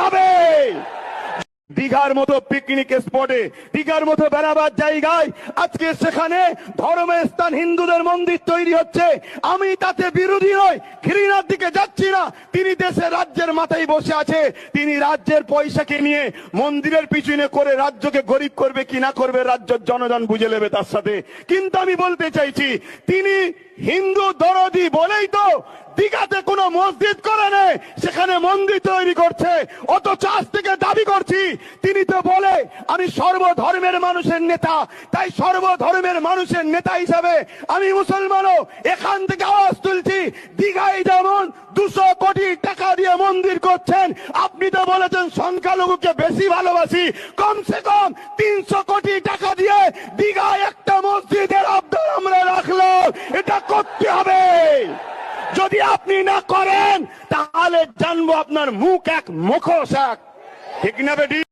হবে পিকনিক স্পটে দীঘার মতো বেড়াবার জায়গায়। আজকে সেখানে ধর্মের স্থান হিন্দুদের মন্দির তৈরি হচ্ছে। আমি তাতে বিরোধী নই, ঘৃণার দিকে যাচ্ছি না। তিনি দেশের রাজ্যের মাথায় বসে আছে। তিনি রাজ্যের পয়সাকে নিয়ে মন্দিরের পিছনে করে রাজ্যকে গরিব করবে কি না করবে, রাজ্যের জনগণ বুঝে নেবে তার সাথে। কিন্তু আমি বলতে চাইছি, তিনি হিন্দু দরদি বলেই তো দীঘাতে কোনো মসজিদ করে নেই সেখানে মন্দির তৈরি করছে। অথচ আজ থেকে দাবি করছি তিনি তো বলে, আমি সর্বধর্মের মানুষের নেতা। তাই সর্বধর্মের মানুষের নেতা হিসাবে আমি মুসলমানও এখান থেকে আওয়াজ তুলছি, দীঘায় যেমন দুশো কোটি টাকা দিয়ে মন্দির করছেন, আপনি তো বলেছেন সংখ্যালঘুকে বেশি ভালোবাসি, কমসে কম তিনশো কোটি টাকা দিয়ে দীঘায় একটা মসজিদের আবদার আমরা রাখলাম, এটা করতে হবে। যদি আপনি না করেন, তাহলে জানব আপনার মুখ এক মুখোশ এক। ঠিক না বেটি?